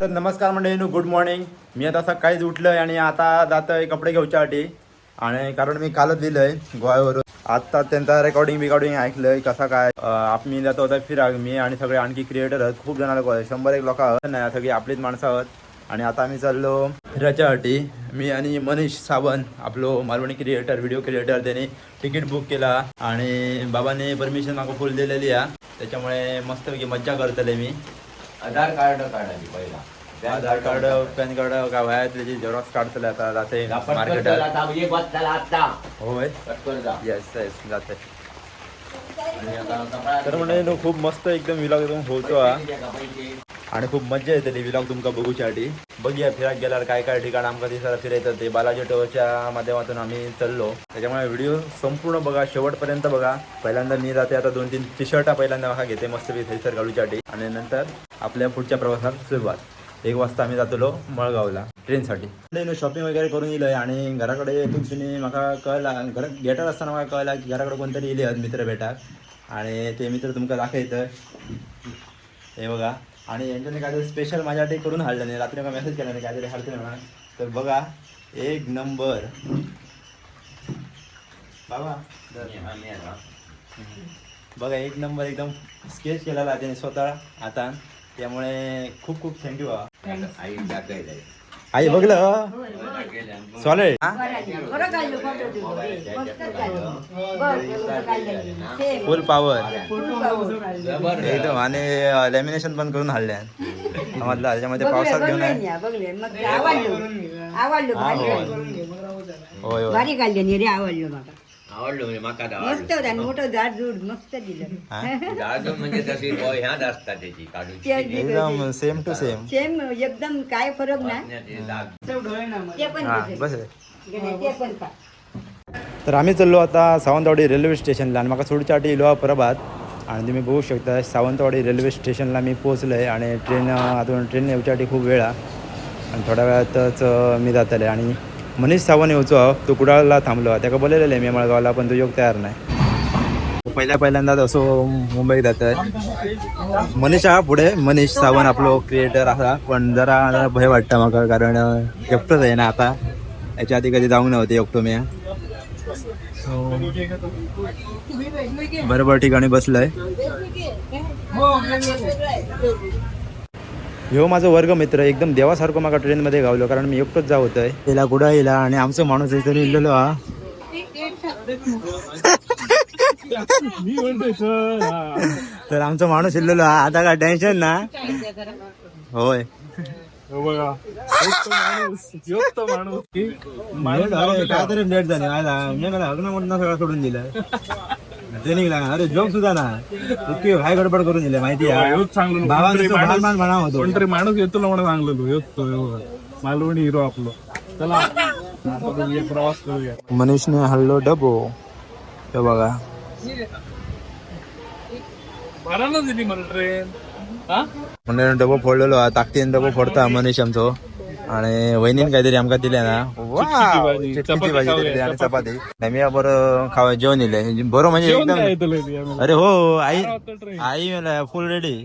तर नमस्कार मंडळीनो good morning मी आता सकाळीच उठलोय आणि आता जातोय कपडे घेऊच्यासाठी. आणि कारण मी कालच दिलंय गोव्यावरून. आता त्यांचा रेकॉर्डिंग बिकॉर्डिंग ऐकलंय कसा काय? आम्ही मी जातो होता फिराक मी आणि सगळे आणखी क्रिएटर आहेत. खूप जणांना कळलं शंभर एक लोक आहोत. नाही सगळी आपलीच माणसं आहोत. आणि आता आम्ही चाललो फिराच्यासाठी मी आणि मनीष सावंत आपलो मालवणी क्रिएटर व्हिडिओ क्रिएटर त्यांनी तिकीट बुक केला. आणि बाबाने परमिशन मागं फुल दिलेली आहे. त्याच्यामुळे मस्तपैकी मज्जा करतले मी. आधार कार्ड काढायची पहिला. आधार कार्ड पॅन कार्ड व्हाय त्याची झेरॉक्स काढतले आता जाते मार्केटात आता होय. येस येस जाते. तर म्हणजे खूप मस्त एकदम विलॉग एकदम होतो हा. आणि खूप मजा येते विलॉग तुमका बघूच्यासाठी. बघूया फिरायला गेल्यावर काय काय ठिकाण आमका दिसायला फिरायचं ते. बालाजी टोच्या माध्यमातून आम्ही चाललो. त्याच्यामुळे व्हिडिओ संपूर्ण बघा शेवटपर्यंत बघा. पहिल्यांदा मी जाते आता दोन तीन टी शर्टा पहिल्यांदा मला घेते मस्त थैसर घालूच्यासाठी आणि नंतर आपल्या पुढच्या प्रवासात सुरुवात. एक वाजता आम्ही जातलो मळगावला ट्रेनसाठी. शॉपिंग वगैरे करून येलोय आणि घराकडे तुमची म्हाका कळला घरात गेटार असताना मला कळला की घराकडे कोणतरी येले आहेत मित्र भेटाक आणि ते मित्र तुमका दाखयतं हे बघा. आणि यांच्याने काहीतरी स्पेशल माझ्यासाठी करून हाडलं नाही. रात्री मेसेज केला नाही काहीतरी हाडते म्हणा तर बघा एक नंबर बाबा. बघा एक नंबर एकदम स्केच केलेला आहे त्याने स्वतः आता. त्यामुळे खूप खूप थँक्यू आई दाखवायला आई बघलं. सेम. Full power. एकदम आणि लॅमिनेशन पण करून हाडल्या समजलं त्याच्यामध्ये बघले, पावसात घेऊन हा, होय. होय नी आवडलं मला म्हणजे माका मस्त होता आणि मोठं झाड झुड मस्त दिलं. हा? जाडो म्हणजे तशी असतात त्याची ते एकदम सेम टू सेम सेम एकदम काय फरक डाग. ते पण हा. बस ते पण पा. तर आम्ही चाललो आता सावंतवाडी रेल्वे स्टेशनला आणि म्हाका सोडच्यासाठी इलो प्रभात. आणि तुम्ही बघू शकता सावंतवाडी रेल्वे स्टेशनला मी पोहोचलो आहे आणि ट्रेन आता ट्रेन येवच्यासाठी खूप वेळा आणि थोड्या वेळातच अं, मी जातले आणि मनीष सावंत येवचो तो कुडाळला थांबलो. त्याका बोललेलं आहे मी मळगावला पण तो योग तयार नाही. पहिल्या पहिल्यांदाच असो मुंबईत जात आहे. मनीष हा पुढे मनीष सावंत आपलो क्रिएटर असा. पण जरा भय वाटतं म्हाका कारण एकटोच आहे ना आता. याच्या आधी कधी जाऊन नव्हते एकटो मी बरोबर ठिकाणी बसलोय. ह्यो माझा वर्ग मित्र एकदम देवासारखं माका ट्रेनमध्ये गावलो कारण मी एकटोच जाऊ होतोय. तिला कुठं येला? आणि आमचा माणूस इथे इल्लेलो हा. तर आमचा माणूस इल्लेलो हा. आता काय टेन्शन ना? होय. काहीतरी लेट झाले लग्न म्हणून सगळं सोडून दिलं. ट्रेनिंग लागणार अरे जॉब सुद्धा ना. इतकी हाय गडबड करून दिले माहिती आहे. म्हणा होतो. कोणतरी माणूस येतो ना म्हणून येतो एवढं. मालवणी हिरो आपलं. चला. आता एक प्रवास करूया. मनीषने हल्लो डबो. हे बघा. भरायला दिली मला ट्रेन हा? म्हणजे डबो फोडलेलो. हा ताकदीन डबो फोडता मनीष आमचो. आणि वहिनीन काहीतरी आमका दिले ना. चपाती भाजी आणि चपाती. मी बरं खावा जेवण दिले बरं म्हणजे एकदम? अरे हो आई. आई मला फुल रेडी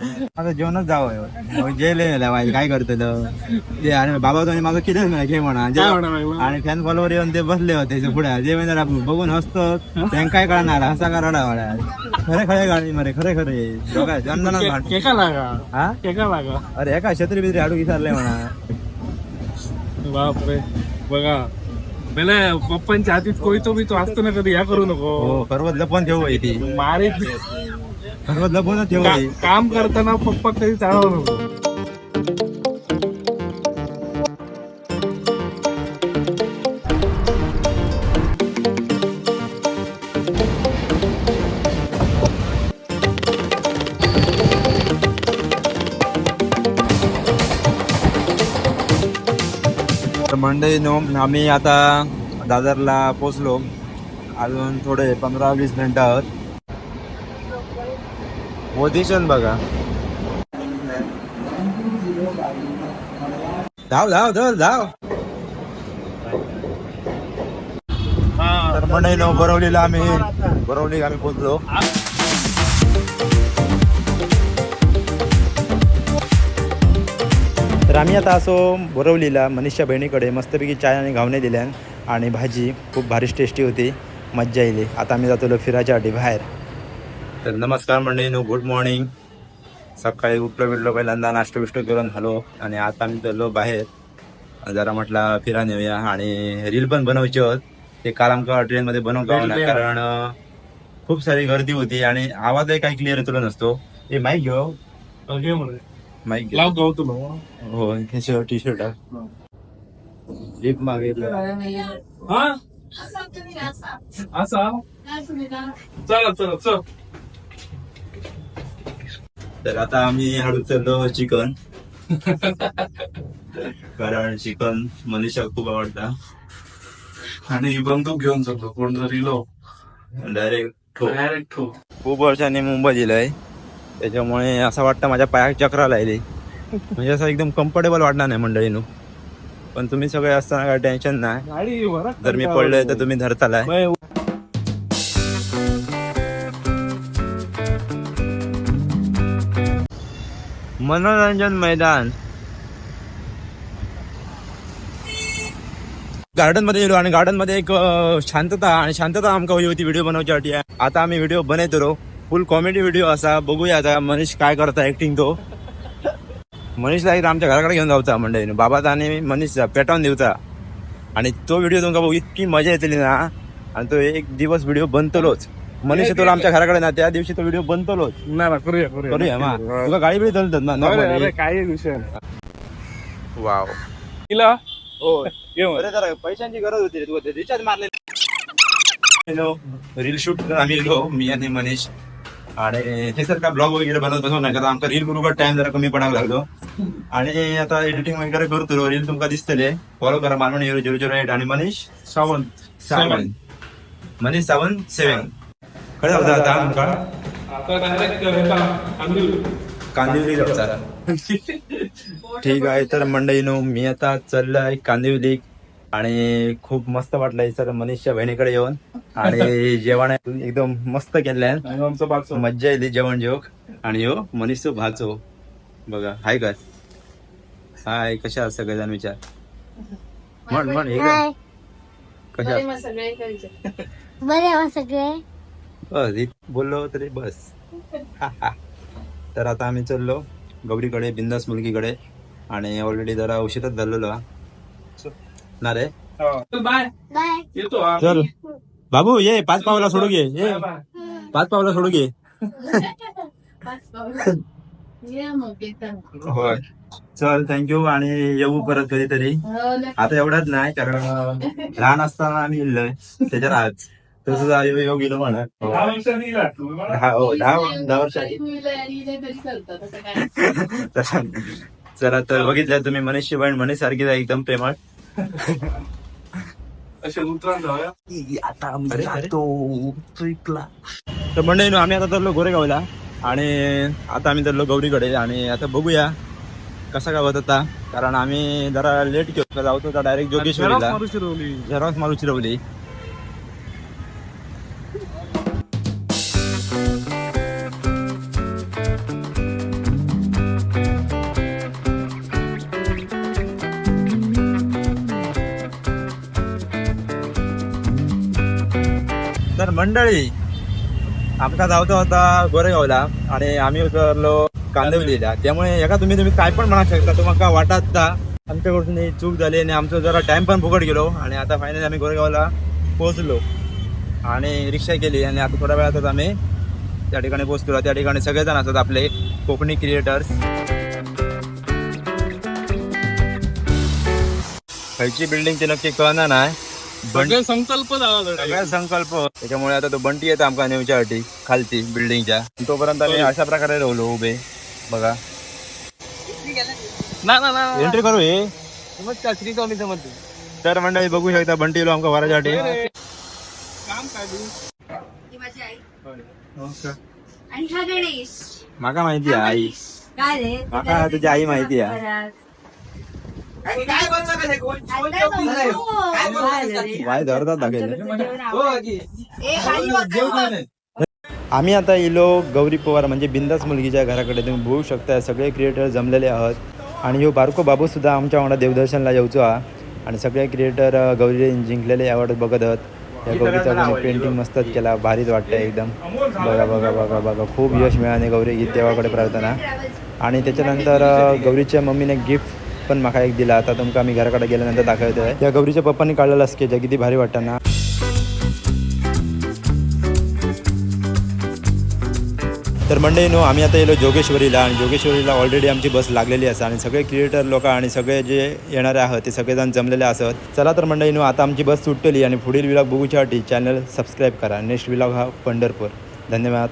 आता जेवणच जावं जेले काय करतलं ते? आणि बाबा तुम्ही माझं किती म्हणा घे म्हणा? आणि फॅन फॉलोवर येऊन ते बसले होते पुढे. जे म्हणजे आपण बघून हसतो. त्यांना काय कळणार? हसा का रडा वाड्या? खरे खरे गाडी मरे खरे खरे. हा? अरे एका छत्री बित्री हाडू विचारले म्हणा. बापरे. बघा. बेले पप्पांच्या हातीत कोयतो बी तो असतो ना कधी? या करू नको. हो सर्वच लपवून ठेवू मारे काम करताना पप्पा कधी चालवू नको तर मंडळी नो आम्ही आता दादरला पोचलो अजून थोडे पंधरा वीस मिनिटं आहोत. पोझिशन बघा. धाव धाव धर धाव. तर मंडळी नो बरवलीला आम्ही. बरवली आम्ही पोचलो आम्ही आता असो बोरवलीला मनीषच्या बहिणीकडे मस्तपैकी चाय आणि घावणे दिल्यान आणि भाजी खूप भारीच टेस्टी होती. मज्जा येईल आता आम्ही जातो फिरायच्यासाठी बाहेर. तर नमस्कार मंडळीनो गुड मॉर्निंग सकाळी उठलो बिटलो पहिल्यांदा नाश्तो बिष्टो करून हलो आणि आता आम्ही चाललो बाहेर. जरा म्हटलं फिरा नेऊया आणि रील पण बनवायची होत. ते काल आमका ट्रेनमध्ये गावला कारण खूप सारी गर्दी होती आणि आवाजही काही क्लिअर येतो नसतो. हे माईक घेऊ. माईक लाव तुला. हो शर्ट टी शर्ट लिप मागितलं. हा? असा? चला चला चल. तर आता आम्ही हळू चाललो चिकन. कारण चिकन मनीषा खूप आवडता. आणि बंदूक घेऊन चाललो कोण जरी लो. डायरेक्ट डायरेक्ट ठो खूप वर्षांनी मुंबई दिलंय त्याच्यामुळे असं वाटतं माझ्या पायात चक्रा लागली. म्हणजे असं एकदम कम्फर्टेबल वाटणार नाही मंडळीनो. पण तुम्ही सगळे असताना काय टेन्शन नाही. जर मी पडलोय तर तुम्ही धरतालाय. मनोरंजन मैदान. गार्डनमध्ये गेलो आणि गार्डनमध्ये एक शांतता आणि शांतता आमकां हवी होती व्हिडिओ बनवच्यासाठी आता आम्ही व्हिडिओ बनवतो फुल कॉमेडी व्हिडिओ असा. बघूया आता मनीष काय करता ऍक्टिंग तो. मनीषला एकदा आमच्या घराकडे घेऊन जाऊचा मंडळीने बाबा आणि मनीषचा पेटावून दिवता आणि तो व्हिडिओ तुमका बघू इतकी मजा येतली ना. आणि तो एक दिवस व्हिडिओ बनतलोच. मनीष तुला आमच्या घराकडे ना त्या दिवशी तो व्हिडिओ बनतलोच नाही ना करूया करूया. करूया मा. हा. तुका गाडी बिडी चालतात ना normally. काही विषय. वाव. तिला हो ये जरा पैशांची गरज होती रे रिचार्ज मारले. हॅलो रील शूट आम्ही गेलो मी आणि मनीष. आणि हे सर का ब्लॉग वगैरे बनवत बसवून नाही कारण आमका रील बरोबर टाइम जरा कमी पडायला लागलो आणि आता एडिटिंग वगैरे करतो रील तुमका दिसतले फॉलो करा मानवण झिरो झिरो झिरो एट आणि मनीष? सावंत. सावंत. मनीष सावंत सेवन खरं होता आता आमका आता डायरेक्ट कांदिवली. जाऊचा. ठीक आहे तर मंडळीनो मी आता चाललोय कांदिवली आणि खूप मस्त वाटलंय सर मनीषच्या बहिणीकडे येऊन. आणि जेवण एकदम मस्त केलंय. आमचं बाग मज्जा येते जेवण जेवक आणि हो मनीष तो भाचो बघा हाय काय हाय कशा आहात सगळेजण विचार? म्हण म्हण एकदम कशा हो सगळे? बस इत- बोललो तरी बस. तर आता आम्ही चाललो गौरीकडे बिंदास मुलगीकडे. आणि ऑलरेडी जरा औषधच झालेलो ना रे? बाय. बाय. येतो हा. चल. बाबू ये पाच पावला सोडू घे. ये. पाच पावला सोडू घे. होय. चल थँक्यू आणि येऊ परत कधीतरी आता एवढाच नाही कारण लहान असताना आम्ही इल्लोय त्याच्यात आज. तसं येऊ येऊ गेलो म्हणा. दहा वर्षांनी हो दहा दहा वर्षांनी. तसा चला तर बघितलं तुम्ही मनीषची बहीण मनीष सारखीच आहे एकदम प्रेमळ. असे उतरण जाऊया. आता आम्ही जातो तर मंडळी आम्ही आता चाललो गोरेगावला आणि आता आम्ही चाललो गौरीकडे आणि आता बघूया कसा काय होत होता कारण आम्ही जरा लेट केलो जाऊ होता डायरेक्ट जोगेश्वरीला. झेरॉक्स मारू चिरवली मंडळी आमचा धावतो होता गोरेगावला आणि आम्ही उतरलो कांदिवलीला. त्यामुळे एका तुम्ही तुम्ही काय पण म्हणा शकता तुम्हाला वाटत ता आमच्याकडून चूक झाली आणि आमचं जरा टाइम पण फुकट गेलो आणि आता फायनली आम्ही गोरेगावला पोहोचलो आणि रिक्षा केली आणि आता थोड्या वेळातच आम्ही त्या ठिकाणी पोहोचलो. त्या ठिकाणी सगळेजण असतात आपले कोकणी क्रिएटर्स खयची बिल्डिंग ती नक्की कळना नाही. सगळे संकल्प झाला सगळ्या संकल्प. त्याच्यामुळे आता तो बंटी येतो आमका नेऊच्यासाठी खालती बिल्डिंगच्या. तोपर्यंत आम्ही अशा प्रकारे राहलो उभे. बघा. ना ना ना एंट्री करू हे. समर्थ? तर मंडळी बघू शकता बंटी येलो आमका वरासाठी काम काय तू ही माझी आई. नमस्कार. आणि हा गणेश. माका माहिती आहे आई. काय रे? माका तुझी आई माहिती आहे. काय आम्ही आता इलो गौरी पवार म्हणजे बिंदास मुलगीच्या घराकडे तुम्ही बघू शकता सगळे क्रिएटर जमलेले आहात. आणि ह्यो बारको बाबू सुद्धा आमच्या वांगडा देवदर्शनला येवचो हा. आणि सगळे क्रिएटर गौरी जिंकलेले अवॉर्ड बघत आहेत. या गौरीचा पेंटिंग मस्तच केला भारीच वाटतं एकदम. बघा बघा बघा बघा खूप यश मिळाले गौरी गीत देवाकडे प्रार्थना. आणि त्याच्यानंतर गौरीच्या मम्मीने गिफ्ट पण म्हाका एक दिला. आता तुमका मी घराकडे गेल्यानंतर दाखवतोय. त्या गौरीच्या पप्पांनी काढलेला स्केच किती भारी वाटतं ना. तर मंडळी नो आम्ही आता येलो जोगेश्वरीला आणि जोगेश्वरीला ऑलरेडी आमची बस लागलेली असा आणि सगळे क्रिएटर लोक आणि सगळे जे येणारे आहात ते सगळेजण जमलेले असत. चला तर मंडळी नो आता आमची बस सुटलेली आणि पुढील विलॉग बघूच्यासाठी चॅनल सबस्क्राईब करा. नेक्स्ट विलॉग हा पंढरपूर. धन्यवाद.